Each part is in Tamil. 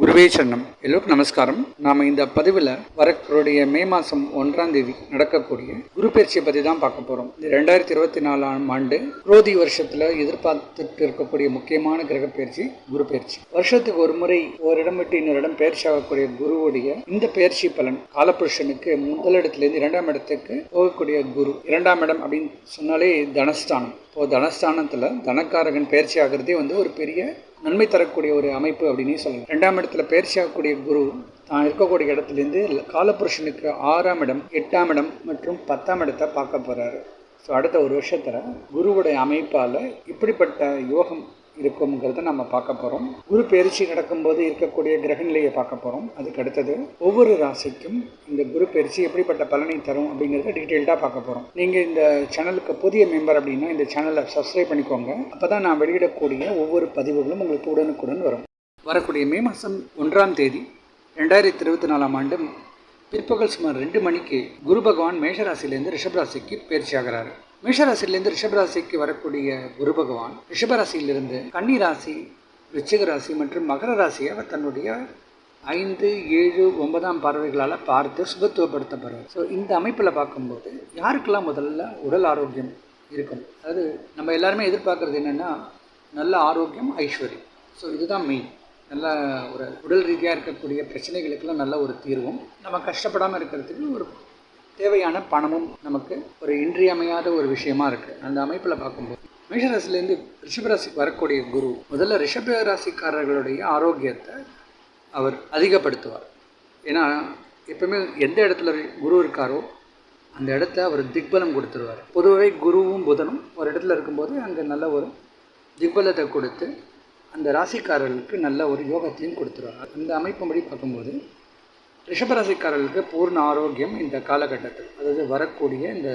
குருவே சன்னம் எல்லோருக்கும் நமஸ்காரம். நாம இந்த பதிவில் வரக்கூடிய மே மாதம் ஒன்றாம் தேதி நடக்கக்கூடிய குரு பயிற்சியை பற்றி தான் பார்க்க போகிறோம் இந்த ரெண்டாயிரத்தி இருபத்தி நாலாம் ஆண்டு குரோதி வருஷத்தில் எதிர்பார்த்துட்டு இருக்கக்கூடிய முக்கியமான கிரக பயிற்சி குரு பயிற்சி. வருஷத்துக்கு ஒரு முறை ஒரு இடம் விட்டு இன்னொரு இடம் பயிற்சி ஆகக்கூடிய குருவுடைய இந்த பயிற்சி பலன் காலபுருஷனுக்கு முதலிடத்துலேருந்து இரண்டாம் இடத்துக்கு போகக்கூடிய குரு இரண்டாம் இடம் அப்படின்னு சொன்னாலே தனஸ்தானம். இப்போ தனஸ்தானத்தில் தனக்காரகன் பயிற்சி ஆகிறதே வந்து ஒரு பெரிய நன்மை தரக்கூடிய ஒரு அமைப்பு அப்படின்னே சொல்லலாம். ரெண்டாம் இடத்துல பயிற்சி ஆகக்கூடிய குரு தான் இருக்கக்கூடிய இடத்துலேருந்து காலபுருஷனுக்கு ஆறாம் இடம் எட்டாம் இடம் மற்றும் பத்தாம் இடத்தை பார்க்க போகிறாரு ஸோ அடுத்த ஒரு வருஷத்தில் குருவுடைய அமைப்பால் இப்படிப்பட்ட யோகம் இருக்குங்கிறத நம்ம பார்க்க போகிறோம் குரு பயிற்சி நடக்கும்போது இருக்கக்கூடிய கிரக நிலையை பார்க்க போகிறோம் அதுக்கு அடுத்தது ஒவ்வொரு ராசிக்கும் இந்த குரு பயிற்சி எப்படிப்பட்ட பலனை தரும் அப்படிங்கிறத டீட்டெயில்டாக பார்க்க போகிறோம் நீங்கள் இந்த சேனலுக்கு புதிய மெம்பர் அப்படின்னா இந்த சேனலை சப்ஸ்கிரைப் பண்ணிக்கோங்க. அப்போ தான் நான் வெளியிடக்கூடிய ஒவ்வொரு பதிவுகளும் உங்களுக்கு உடனுக்குடன் வரும். வரக்கூடிய மே மாதம் ஒன்றாம் தேதி ரெண்டாயிரத்தி இருபத்தி நாலாம் ஆண்டு பிற்பகல் சுமார் ரெண்டு மணிக்கு குரு பகவான் மேஷராசிலேருந்து ரிஷபராசிக்கு பயிற்சி ஆகிறாரு. மேஷராசிலேருந்து ரிஷபராசிக்கு வரக்கூடிய குரு பகவான் ரிஷபராசியிலிருந்து கன்னிராசி ராசி ராசி மற்றும் மகர ராசியை அவர் தன்னுடைய ஐந்து ஏழு ஒன்பதாம் பார்வைகளால் பார்த்து சுபத்துவப்படுத்தப்படுறார் ஸோ இந்த அமைப்பில் பார்க்கும்போது யாருக்கெல்லாம் முதல்ல உடல் ஆரோக்கியம் இருக்கும்? அதாவது நம்ம எல்லாருமே எதிர்பார்க்குறது என்னென்னா நல்ல ஆரோக்கியம் ஐஸ்வர்யம். ஸோ இதுதான் மெயின் நல்ல ஒரு உடல் ரீதியாக இருக்கக்கூடிய பிரச்சனைகளுக்கெல்லாம் நல்ல ஒரு தீர்வும். நம்ம கஷ்டப்படாமல் இருக்கிறதுக்கு ஒரு தேவையான பணமும் நமக்கு ஒரு இன்றியமையாத ஒரு விஷயமா இருக்குது அந்த அமைப்பில் பார்க்கும்போது மேஷராசிலேருந்து ரிஷபராசிக்கு வரக்கூடிய குரு முதல்ல ரிஷபராசிக்காரர்களுடைய ஆரோக்கியத்தை அவர் அதிகப்படுத்துவார். ஏன்னா எப்பவுமே எந்த இடத்துல குரு இருக்காரோ அந்த இடத்த அவர் திக்பலம் கொடுத்துருவார். பொதுவாகவே குருவும் புதனும் ஒரு இடத்துல இருக்கும்போது அங்கே நல்ல ஒரு திக்பலத்தை கொடுத்து அந்த ராசிக்காரர்களுக்கு நல்ல ஒரு யோகத்தையும் கொடுத்துருவார் அந்த அமைப்பும்படி பார்க்கும்போது ரிஷபராசிக்காரர்களுக்கு பூர்ண ஆரோக்கியம் இந்த காலகட்டத்தில் அதாவது வரக்கூடிய இந்த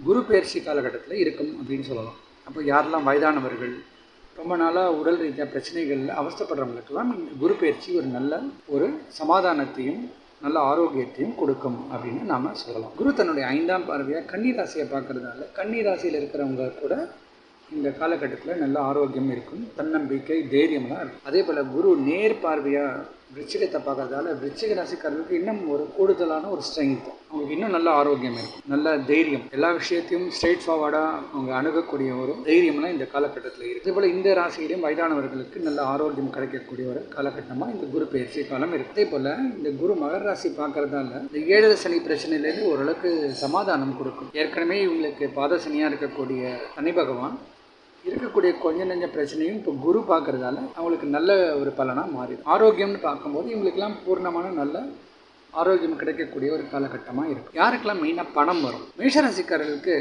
குரு பயிற்சி காலகட்டத்தில் இருக்கும் அப்படின்னு சொல்லலாம். அப்போ யாரெல்லாம் வயதானவர்கள் ரொம்ப நாளாக உடல் ரீதியாக பிரச்சனைகளில் அவஸ்தப்படுறவங்களுக்கெல்லாம் இந்த குரு பயிற்சி ஒரு நல்ல ஒரு சமாதானத்தையும் நல்ல ஆரோக்கியத்தையும் கொடுக்கும் அப்படின்னு நாம் சொல்லலாம். குரு தன்னுடைய ஐந்தாம் பார்வையாக கன்னி ராசியை பார்க்கறதால கன்னி ராசியில் இருக்கிறவங்க கூட இந்த காலகட்டத்தில் நல்ல ஆரோக்கியம் இருக்கும் தன்னம்பிக்கை தைரியம்லாம் இருக்கும். அதே போல் குரு நேர் பார்வையாக விருச்சிகத்தை பார்க்கறதால விருச்சிக ராசிக்காரர்களுக்கு இன்னும் ஒரு கூடுதலான ஒரு ஸ்ட்ரென்த் அவங்களுக்கு இன்னும் நல்ல ஆரோக்கியம் இருக்கும். நல்ல தைரியம். எல்லா விஷயத்தையும் ஸ்ட்ரெயிட் ஃபார்வர்டாக அவங்க அணுகக்கூடிய ஒரு தைரியம்லாம் இந்த காலகட்டத்தில் இருக்குது போல் இந்த ராசியிலையும் வயதானவர்களுக்கு நல்ல ஆரோக்கியம் கிடைக்கக்கூடிய ஒரு காலகட்டமாக இந்த குரு பயிற்சி காலம் இருக்குது அதே போல் இந்த குரு மகர ராசி பார்க்கறதால இந்த ஏழு சனி பிரச்சனையிலேருந்து ஓரளவுக்கு சமாதானம் கொடுக்கும். ஏற்கனவே இவங்களுக்கு பாத சனியாக இருக்கக்கூடிய சனி பகவான் இருக்கக்கூடிய கொஞ்ச நெஞ்ச பிரச்சனையும் இப்போ குரு பார்க்கறதால அவங்களுக்கு நல்ல ஒரு பலனாக மாறிடும். ஆரோக்கியம்னு பார்க்கும்போது இவங்களுக்கெல்லாம் பூர்ணமான நல்ல ஆரோக்கியம் கிடைக்கக்கூடிய ஒரு காலகட்டமாக இருக்கும். யாருக்கெல்லாம் மெயினாக பணம் வரும்? மேஷராசிக்காரர்களுக்கு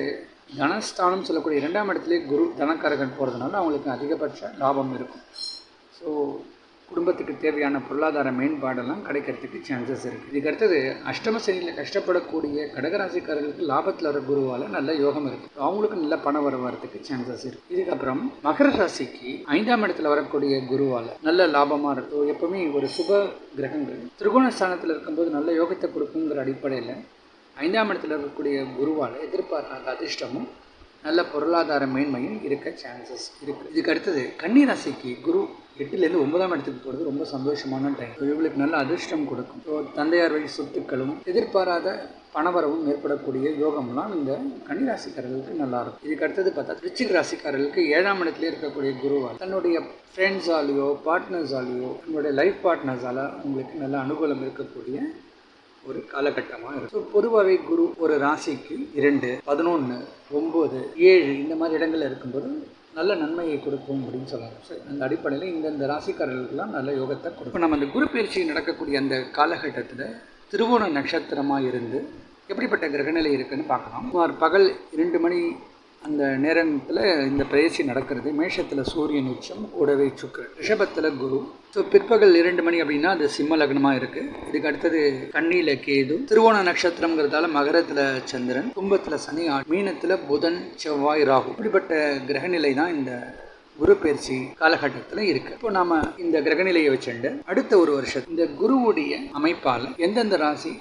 தனஸ்தானம் சொல்லக்கூடிய இரண்டாம் இடத்துலேயே குரு தனக்காரகன் போகிறதுனால அவங்களுக்கு அதிகபட்ச லாபம் இருக்கும். ஸோ குடும்பத்துக்கு தேவையான பொருளாதார மேம்பாடெல்லாம் கிடைக்கிறதுக்கு சான்சஸ் இருக்குது இதுக்கு அடுத்தது அஷ்டம சனியில் கஷ்டப்படக்கூடிய கடகராசிக்காரர்களுக்கு லாபத்தில் வர குருவால் நல்ல யோகம் இருக்குது அவங்களுக்கு நல்ல பணம் வர வரத்துக்கு சான்சஸ் இருக்குது இதுக்கப்புறம் மகர ராசிக்கு ஐந்தாம் இடத்துல வரக்கூடிய குருவால் நல்ல லாபமாக இருக்கும் எப்பவுமே ஒரு சுப கிரகங்கள். திரிகோணஸ்தானத்தில் இருக்கும்போது நல்ல யோகத்தை கொடுக்குங்கிற அடிப்படையில் ஐந்தாம் இடத்தில் இருக்கக்கூடிய குருவால் எதிர்பார்க்காத அதிர்ஷ்டமும் நல்ல பொருளாதார மேன்மையும் இருக்க சான்சஸ் இருக்குது இதுக்கு அடுத்தது கன்னி ராசிக்கு குரு எட்டுலேருந்து ஒன்பதாம் இடத்துக்கு போகிறது ரொம்ப சந்தோஷமான டைம் இவங்களுக்கு நல்ல அதிர்ஷ்டம் கொடுக்கும். ஸோ தந்தையார் வழி சொத்துக்களும் எதிர்பாராத பணவரவும் ஏற்படக்கூடிய யோகம்லாம் இந்த கன்னிராசிக்காரர்களுக்கு நல்லா இருக்கும். இதுக்கு அடுத்தது பார்த்தா ரிச்சிக் ராசிக்காரர்களுக்கு ஏழாம் இடத்துல இருக்கக்கூடிய குருவால் தன்னுடைய ஃப்ரெண்ட்ஸாலேயோ பார்ட்னர்ஸாலேயோ நம்மளுடைய லைஃப் பார்ட்னர்ஸால் உங்களுக்கு நல்ல அனுகூலம் இருக்கக்கூடிய ஒரு காலகட்டமாக இருக்கும். ஸோ பொதுவாகவே குரு ஒரு ராசிக்கு இரண்டு பதினொன்று ஒம்பது ஏழு இந்த மாதிரி இடங்களில் இருக்கும்போது நல்ல நன்மையை கொடுக்கும் அப்படின்னு சொல்லலாம். சரி அந்த அடிப்படையில் இந்தந்த ராசிக்காரர்களுக்கெல்லாம் நல்ல யோகத்தை கொடுக்கும். நம்ம அந்த குரு பயிற்சி நடக்கக்கூடிய அந்த காலகட்டத்தில் திருவோண நட்சத்திரமாக இருந்து எப்படிப்பட்ட கிரகநிலை இருக்குன்னு பார்க்கலாம். சுமார் பகல் இரண்டு மணி அந்த நேரத்தில் இந்த பயிற்சி நடக்கிறது. மேஷத்தில் சூரியன் உச்சம் கூடவே சுக்கரன். ரிஷபத்தில் குரு. ஸோ பிற்பகல் இரண்டு மணி அப்படின்னா அது சிம்ம லக்னமாக இருக்குது இதுக்கு அடுத்தது கண்ணியில் கேது. திருவோண நட்சத்திரங்கிறதால மகரத்தில் சந்திரன் கும்பத்தில் சனி மீனத்தில் புதன் செவ்வாய் ராகு. இப்படிப்பட்ட கிரகநிலை தான் இந்த குரு பயிற்சி காலகட்டத்தில் இருக்கு. இப்போ நாம இந்த கிரகநிலையை வச்சுண்டு அடுத்த ஒரு வருஷம் இந்த குருவுடைய அமைப்பால் எந்தெந்த ராசி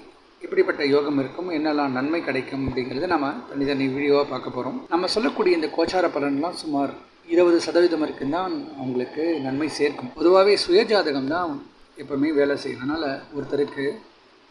எப்படிப்பட்ட யோகம் இருக்கும் என்னெல்லாம் நன்மை கிடைக்கும் அப்படிங்கிறத நம்ம தனித்தனி வீடியோவாக பார்க்க போகிறோம் நம்ம சொல்லக்கூடிய இந்த கோச்சார பலன்லாம் சுமார் இருபது சதவீதம் வரைக்கும் தான் அவங்களுக்கு நன்மை சேர்க்கும். பொதுவாகவே சுயஜாதகம் தான் எப்பவுமே வேலை செய்யும். அதனால் ஒருத்தருக்கு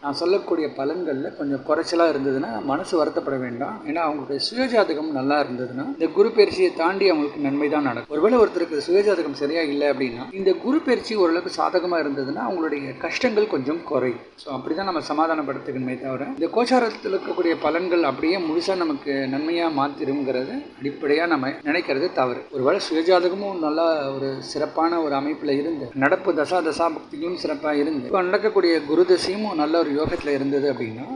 நான் சொல்லக்கூடிய பலன்களில் கொஞ்சம் குறைச்சலாக இருந்ததுன்னா மனசு வருத்தப்பட வேண்டாம். ஏன்னா அவங்களுடைய சுயஜாதகம் நல்லா இருந்ததுன்னா இந்த குரு பயிற்சியை தாண்டி அவங்களுக்கு நன்மை தான் நடக்கும். ஒருவேளை ஒருத்தருக்கு சுயஜாதகம் சரியாக இல்லை அப்படின்னா இந்த குரு பயிற்சி ஓரளவுக்கு சாதகமாக இருந்ததுன்னா அவங்களுடைய கஷ்டங்கள் கொஞ்சம் குறையும். ஸோ அப்படி தான் நம்ம சமாதானப்படுத்துக்கணுமே தவிர இந்த கோச்சாரத்தில் இருக்கக்கூடிய பலன்கள் அப்படியே முழுசாக நமக்கு நன்மையாக மாற்றிடுங்கிறது அடிப்படையாக நம்ம நினைக்கிறது தவறு. ஒருவேளை சுயஜாதகமும் நல்லா ஒரு சிறப்பான ஒரு அமைப்பில் இருந்து நடப்பு தசா தசாபக்திகளும் சிறப்பாக இருந்து இப்போ நடக்கக்கூடிய குரு தசையும் நல்ல ஒரு யோகத்தில் இருந்தது அப்படின்னா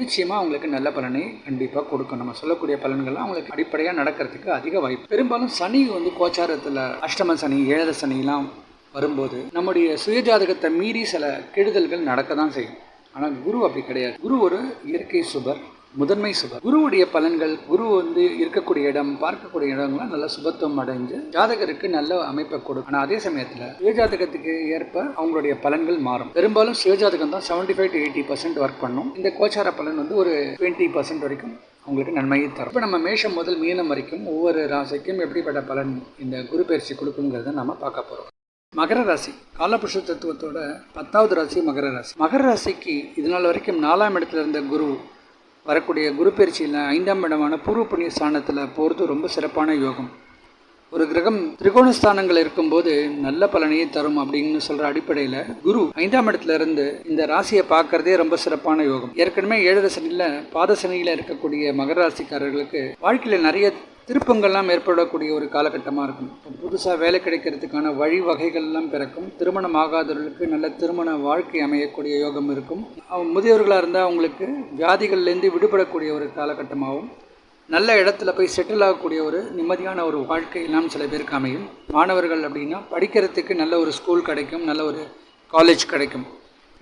நிச்சயமாக அவங்களுக்கு நல்ல பலனை கண்டிப்பாக கொடுக்கும். நம்ம சொல்லக்கூடிய பலன்கள்லாம் அவங்களுக்கு அடிப்படையாக நடக்கிறதுக்கு அதிக வாய்ப்பு. பெரும்பாலும் சனி வந்து கோச்சாரத்தில் அஷ்டம சனி ஏழர சனிலாம் வரும்போது நம்முடைய சுயஜாதகத்தை மீறி சில கெடுதல்கள் நடக்க தான் செய்யும். ஆனால் குரு அப்படி கிடையாது. குரு ஒரு இயற்கை சுபர். முதன்மை சுபம். குருவுடைய பலன்கள் குரு வந்து இருக்கக்கூடிய இடம் பார்க்கக்கூடிய இடங்கள்லாம் நல்ல சுபத்துவம் அடைஞ்சு ஜாதகருக்கு நல்ல அமைப்பை கொடுக்கும். ஆனால் அதே சமயத்தில் சுயஜாதகத்துக்கு ஏற்ப அவங்களுடைய பலன்கள் மாறும். பெரும்பாலும் சுயஜாதகம் தான் seventy five to eighty percent work பண்ணும். இந்த கோச்சார பலன் வந்து ஒரு டுவெண்ட்டி பர்சன்ட் வரைக்கும் உங்களுக்கு நன்மையை தரும். இப்போ நம்ம மேஷம் முதல் மீனம் வரைக்கும் ஒவ்வொரு ராசிக்கும் எப்படிப்பட்ட பலன் இந்த குரு பயிற்சி கொடுக்குங்கிறத நம்ம பார்க்க போகிறோம் மகர ராசி காலபுருஷ தத்துவத்தோட பத்தாவது ராசி மகர ராசி. மகர ராசிக்கு இது நாள் வரைக்கும் நாலாம் இடத்துல இருந்த குரு வரக்கூடிய குரு பயிற்சியில் ஐந்தாம் இடமான பூர்வ புண்ணிய ஸ்தானத்தில் போகிறது ரொம்ப சிறப்பான யோகம். ஒரு கிரகம் திரிகோணஸ்தானங்கள் இருக்கும்போது நல்ல பலனையே தரும் அப்படின்னு சொல்கிற அடிப்படையில் குரு ஐந்தாம் இடத்துல இருந்து இந்த ராசியை பார்க்கறதே ரொம்ப சிறப்பான யோகம். ஏற்கனவே ஏழரை சனியில் பாத சனியில் இருக்கக்கூடிய மகர ராசிக்காரர்களுக்கு வாழ்க்கையில் நிறைய திருப்பங்கள்லாம் ஏற்படக்கூடிய ஒரு காலகட்டமாக இருக்கும். இப்போ புதுசாக வேலை கிடைக்கிறதுக்கான வழிவகைகள்லாம் பிறக்கும். திருமணம் ஆகாதவர்களுக்கு நல்ல திருமண வாழ்க்கை அமையக்கூடிய யோகம் இருக்கும். அவங்க முதியவர்களாக இருந்தால் அவங்களுக்கு வியாதிகள்லேருந்து விடுபடக்கூடிய ஒரு காலகட்டமாகவும் நல்ல இடத்துல போய் செட்டில் ஆகக்கூடிய ஒரு நிம்மதியான ஒரு வாழ்க்கையெல்லாம் சில பேருக்கு அமையும். மாணவர்கள் அப்படின்னா படிக்கிறதுக்கு நல்ல ஒரு ஸ்கூல் கிடைக்கும் நல்ல ஒரு காலேஜ் கிடைக்கும்.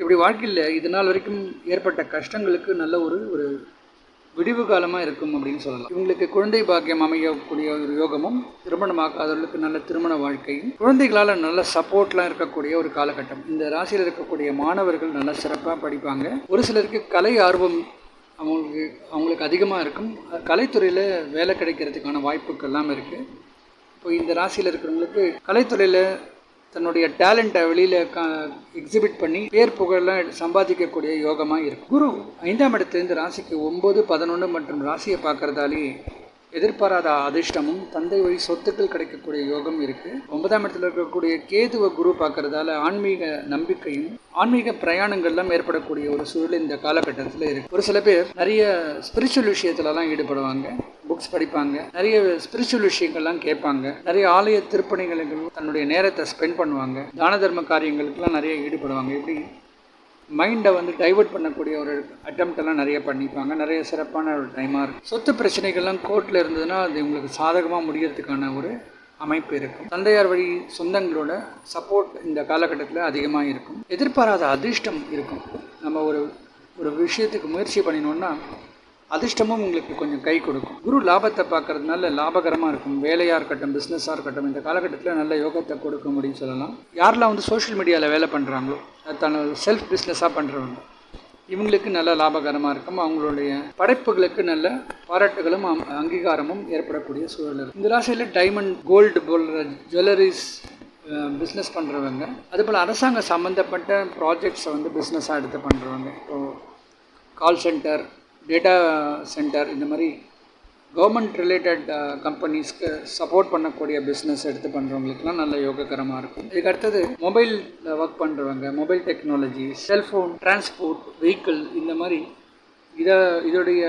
இப்படி வாழ்க்கையில் இது நாள் வரைக்கும் ஏற்பட்ட கஷ்டங்களுக்கு நல்ல ஒரு ஒரு விடிவு காலமாக இருக்கும் அப்படின்னு சொல்லலாம். இவங்களுக்கு குழந்தை பாக்கியம் அமையக்கூடிய ஒரு யோகமும் திருமணமாகாதவர்களுக்கு நல்ல திருமண வாழ்க்கையும் குழந்தைகளால் நல்ல சப்போர்ட்லாம் இருக்கக்கூடிய ஒரு காலகட்டம். இந்த ராசியில் இருக்கக்கூடிய மாணவர்கள் நல்ல சிறப்பாக படிப்பாங்க. ஒரு சிலருக்கு கலை ஆர்வம் அவங்களுக்கு அவங்களுக்கு அதிகமாக இருக்கும். கலைத்துறையில் வேலை கிடைக்கிறதுக்கான வாய்ப்புகள்லாம் இருக்குது இப்போ இந்த ராசியில் இருக்கிறவங்களுக்கு கலைத்துறையில் தன்னுடைய டேலண்ட்டை வெளியில் க எக்ஸிபிட் பண்ணி பேர் புகழெல்லாம் சம்பாதிக்கக்கூடிய யோகமாக இருக்கும். குரு ஐந்தாம் இடத்துலேருந்து ராசிக்கு ஒம்பது பதினொன்று மற்றும் ராசியை பார்க்குறதாலே எதிர்பாராத அதிர்ஷ்டமும் தந்தை வழி சொத்துக்கள் கிடைக்கக்கூடிய யோகம் இருக்குது ஒன்பதாம் இடத்துல இருக்கக்கூடிய கேதுவ குரு பார்க்கறதால ஆன்மீக நம்பிக்கையும் ஆன்மீக பிரயாணங்கள்லாம் ஏற்படக்கூடிய ஒரு சூழல் இந்த காலகட்டத்தில் இருக்குது ஒரு சில பேர் நிறைய ஸ்பிரிச்சுவல் விஷயத்துலலாம் ஈடுபடுவாங்க. புக்ஸ் படிப்பாங்க. நிறைய ஸ்பிரிச்சுவல் விஷயங்கள்லாம் கேட்பாங்க. நிறைய ஆலய திருப்பணிகளுக்கு தன்னுடைய நேரத்தை ஸ்பெண்ட் பண்ணுவாங்க. தான தர்ம காரியங்களுக்கெல்லாம் நிறைய ஈடுபடுவாங்க. இப்படி மைண்டை வந்து டைவெர்ட் பண்ணக்கூடிய ஒரு அட்டம்ப்டெல்லாம் எல்லாம் நிறைய பண்ணிப்பாங்க. நிறைய சிறப்பான ஒரு டைமாக இருக்கும். சொத்து பிரச்சனைகள்லாம் கோர்ட்டில் இருந்ததுன்னா அது உங்களுக்கு சாதகமாக முடியறதுக்கான ஒரு அமைப்பு இருக்கும். தந்தையார் வழி சொந்தங்களோட சப்போர்ட் இந்த காலகட்டத்தில் அதிகமாக இருக்கும். எதிர்பாராத அதிர்ஷ்டம் இருக்கும். நம்ம ஒரு ஒரு விஷயத்துக்கு முயற்சி பண்ணினோன்னா அதிர்ஷ்டமும் உங்களுக்கு கொஞ்சம் கை கொடுக்கும். குரு லாபத்தை பார்க்கறதுனால லாபகரமாக இருக்கும். வேலையாக இருக்கட்டும் பிஸ்னஸாக இருக்கட்டும் இந்த காலகட்டத்தில் நல்ல யோகத்தை கொடுக்கும் அப்படின்னு சொல்லலாம். யாரெல்லாம் வந்து சோஷியல் மீடியாவில் வேலை பண்ணுறாங்களோ தன்னோட செல்ஃப் பிஸ்னஸாக பண்ணுறவங்க இவங்களுக்கு நல்ல லாபகரமாக இருக்கும். அவங்களுடைய படைப்புகளுக்கு நல்ல பாராட்டுகளும் அங்கீகாரமும் ஏற்படக்கூடிய சூழல் இருக்கும் இந்த ராசியில் டைமண்ட் கோல்டு போன்ற ஜுவல்லரிஸ் பிஸ்னஸ் பண்ணுறவங்க அதுபோல் அரசாங்க சம்மந்தப்பட்ட ப்ராஜெக்ட்ஸை வந்து பிஸ்னஸாக எடுத்து பண்ணுறவங்க இப்போது கால் சென்டர் டேட்டா சென்டர் இந்த மாதிரி கவர்மெண்ட் ரிலேட்டட் கம்பெனிஸ்க்கு சப்போர்ட் பண்ணக்கூடிய பிஸ்னஸ் எடுத்து பண்ணுறவங்களுக்குலாம் நல்ல யோககரமாக இருக்கும். இதுக்கு அடுத்தது மொபைலில் ஒர்க் பண்ணுறவங்க mobile technology cellphone transport vehicle இந்த மாதிரி இதை இதோடைய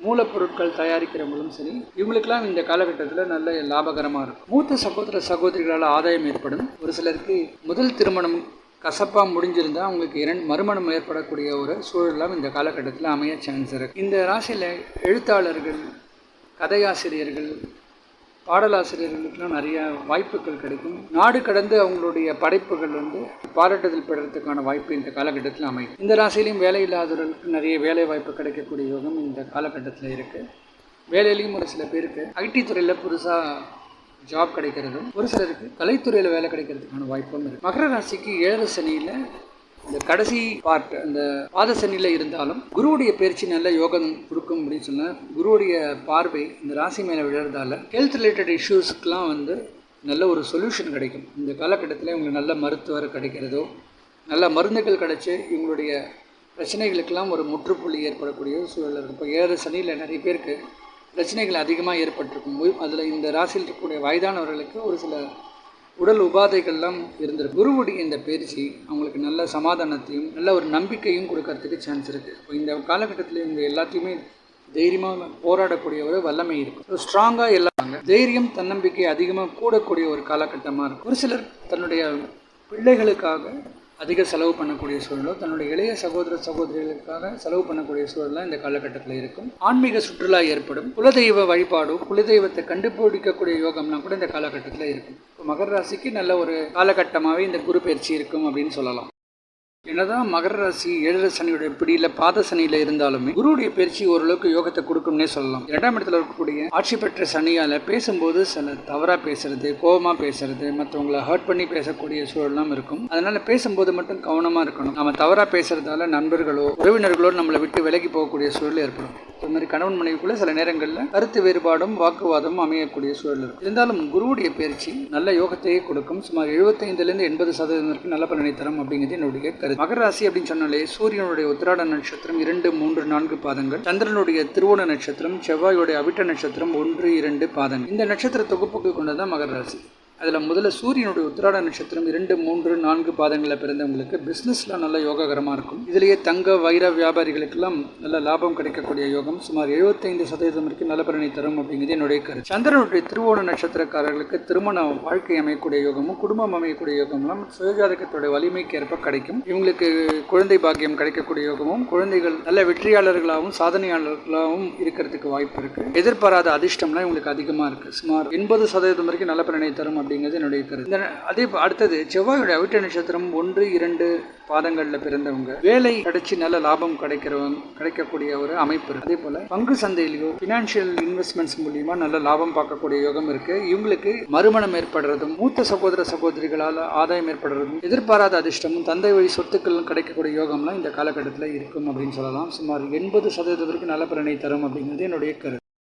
மூலப்பொருட்கள் தயாரிக்கிறவங்களும் சரி இவங்களுக்கெல்லாம் இந்த காலகட்டத்தில் நல்ல லாபகரமாக இருக்கும். மூத்த சகோதர சகோதரிகளால் ஆதாயம் ஏற்படும். ஒரு சிலருக்கு முதல் திருமணம் கசப்பாக முடிஞ்சிருந்தால் அவங்களுக்கு இரண்டு மறுமணம் ஏற்படக்கூடிய ஒரு சூழலாம் இந்த காலகட்டத்தில் அமைய சான்ஸ் இருக்குது இந்த ராசியில் எழுத்தாளர்கள் கதையாசிரியர்கள் பாடலாசிரியர்களுக்கெல்லாம் நிறைய வாய்ப்புகள் கிடைக்கும். நாடு கடந்து அவங்களுடைய படைப்புகள் வந்து பாராட்டுதல் பெறத்துக்கான வாய்ப்பு இந்த காலகட்டத்தில் அமையும். இந்த ராசியிலையும் வேலை இல்லாதவர்களுக்கு நிறைய வேலை வாய்ப்பு கிடைக்கக்கூடிய யோகம் இந்த காலகட்டத்தில் இருக்குது வேலையிலையும் ஒரு சில பேருக்கு. ஐடி துறையில் புதுசாக ஜாப் கிடைக்கிறதும் ஒரு சிலருக்கு கலைத்துறையில் வேலை கிடைக்கிறதுக்கான வாய்ப்பும் இருக்குது மகர ராசிக்கு ஏழரை சனியில் இந்த கடைசி பார்ட் அந்த பாத சனியில் இருந்தாலும் குருவுடைய பயிற்சி நல்ல யோகம் கொடுக்கும் அப்படின்னு சொன்னால் குருவுடைய பார்வை இந்த ராசி மேலே விழுறதால ஹெல்த் ரிலேட்டட் இஷ்யூஸ்க்கெலாம் வந்து நல்ல ஒரு சொல்யூஷன் கிடைக்கும். இந்த காலகட்டத்தில் இவங்களுக்கு நல்ல மருத்துவர் கிடைக்கிறதோ நல்ல மருந்துகள் கிடைச்சி இவங்களுடைய பிரச்சனைகளுக்கெல்லாம் ஒரு முற்றுப்புள்ளி ஏற்படக்கூடிய ஒரு சூழல் இருக்கும் இப்போ ஏழு சனியில் நிறைய பேருக்கு பிரச்சனைகள் அதிகமாக ஏற்பட்டிருக்கும் அதில் இந்த ராசியில் இருக்கக்கூடிய வயதானவர்களுக்கு ஒரு சில உடல் உபாதைகள்லாம் இருந்திருக்கு. குருவுடைய இந்த பயிற்சி அவங்களுக்கு நல்ல சமாதானத்தையும் நல்ல ஒரு நம்பிக்கையும் கொடுக்கறதுக்கு சான்ஸ் இருக்குது இப்போ இந்த காலகட்டத்தில் இவங்க எல்லாத்தையுமே தைரியமாக போராடக்கூடிய ஒரு வல்லமை இருக்கும். ஸ்ட்ராங்காக எல்லாங்க தைரியம் தன்னம்பிக்கை அதிகமாக கூடக்கூடிய ஒரு காலகட்டமாக இருக்கும். ஒரு சிலர் தன்னுடைய பிள்ளைகளுக்காக அதிக செலவு பண்ணக்கூடிய சூழலோ தன்னுடைய இளைய சகோதர சகோதரிகளுக்காக செலவு பண்ணக்கூடிய சூழலாம் இந்த காலகட்டத்தில் இருக்கும். ஆன்மீக சுற்றுலா ஏற்படும். குலதெய்வ வழிபாடும் குலதெய்வத்தை கண்டுபிடிக்கக்கூடிய யோகம்னா கூட இந்த காலகட்டத்தில் இருக்கும். இப்போ மகர ராசிக்கு நல்ல ஒரு காலகட்டமாகவே இந்த குரு பயிற்சி இருக்கும் அப்படின்னு சொல்லலாம். என்னதான் மகர ராசி ஏழரை சனியுடைய பிடியில் பாத சனியில் இருந்தாலுமே குருவுடைய பயிற்சி ஓரளவுக்கு யோகத்தை கொடுக்கும்னே சொல்லலாம். இரண்டாம் இடத்துல இருக்கக்கூடிய ஆட்சி பெற்ற சனியால் பேசும்போது சில தவறாக பேசுறது கோபமாக பேசுறது மற்றவங்களை ஹர்ட் பண்ணி பேசக்கூடிய சூழலாம் இருக்கும். அதனால பேசும்போது மட்டும் கவனமாக இருக்கணும். நம்ம தவறாக பேசுறதால நண்பர்களோ உறவினர்களோ நம்மளை விட்டு விலகி போகக்கூடிய சூழல் ஏற்படும். அது மாதிரி கணவன் மனைவிக்குள்ள சில நேரங்களில் கருத்து வேறுபாடும் வாக்குவாதமும் அமையக்கூடிய சூழல் இருக்கும். இருந்தாலும் குருவுடைய பயிற்சி நல்ல யோகத்தையே கொடுக்கும். சுமார் எழுபத்தைந்துலேருந்து எண்பது சதவீதம் வரைக்கும் நல்ல பலனை தரும் அப்படிங்கிறது என்னுடைய கருத்து. மகராசி அப்படின்னு சொன்னாலே சூரியனுடைய உத்திராட நட்சத்திரம் இரண்டு மூன்று நான்கு பாதங்கள். சந்திரனுடைய திருவோண நட்சத்திரம் செவ்வாயுடைய அவிட்ட நட்சத்திரம் ஒன்று இரண்டு பாதங்கள். இந்த நட்சத்திர தொகுப்புக்கு கொண்டதான் மகராசி அதில் முதல்ல சூரியனுடைய உத்திராட நட்சத்திரம் இரண்டு மூன்று நான்கு பாதங்களில் பிறந்தவங்களுக்கு பிஸ்னஸ்லாம் நல்ல யோககரமாக இருக்கும். இதுலேயே தங்க வைர வியாபாரிகளுக்கெல்லாம் நல்ல லாபம் கிடைக்கக்கூடிய யோகம் சுமார் எழுபத்தைந்து சதவீதம் வரைக்கும் நல்ல பலனை தரும் அப்படிங்கிறது என்னுடைய கருத்து. சந்திரனுடைய திருவோண நட்சத்திரக்காரர்களுக்கு திருமண வாழ்க்கை அமையக்கூடிய யோகமும் குடும்பம் அமையக்கூடிய யோகம்லாம் சுயஜாதகத்தோட வலிமைக்கு ஏற்ப கிடைக்கும். இவங்களுக்கு குழந்தை பாக்கியம் கிடைக்கக்கூடிய யோகமும் குழந்தைகள் நல்ல வெற்றியாளர்களாகவும் சாதனையாளர்களாகவும் இருக்கிறதுக்கு வாய்ப்பு இருக்குது எதிர்பாராத அதிர்ஷ்டம்லாம் இவங்களுக்கு அதிகமாக இருக்குது சுமார் எண்பது சதவீதம் வரைக்கும் நல்ல பலனை தரும் அப்படிங்கிறது என்னுடைய கருத்து. அதே அடுத்தது செவ்வாயோட அவிட்ட நட்சத்திரம் ஒன்று இரண்டு பாதங்களில் பிறந்தவங்க. வேலை கிடைச்சி நல்ல லாபம் கிடைக்கிறவங்க கிடைக்கக்கூடிய ஒரு அமைப்பு அதே போல பங்கு சந்தையிலையோ ஃபினான்ஷியல் இன்வெஸ்ட்மெண்ட்ஸ் மூலியமா நல்ல லாபம் பார்க்கக்கூடிய யோகம் இருக்கு. இவங்களுக்கு மறுமணம் ஏற்படுறதும் மூத்த சகோதர சகோதரிகளால் ஆதாயம் ஏற்படுறதும் எதிர்பாராத அதிர்ஷ்டமும் தந்தை வழி சொத்துக்களும் கிடைக்கக்கூடிய யோகம்லாம் இந்த காலகட்டத்தில் இருக்கும் அப்படின்னு சொல்லலாம். சுமார் எண்பது சதவீதம் வரைக்கும் நல்ல பலனை தரும் அப்படிங்கிறது என்னுடைய கருத்து.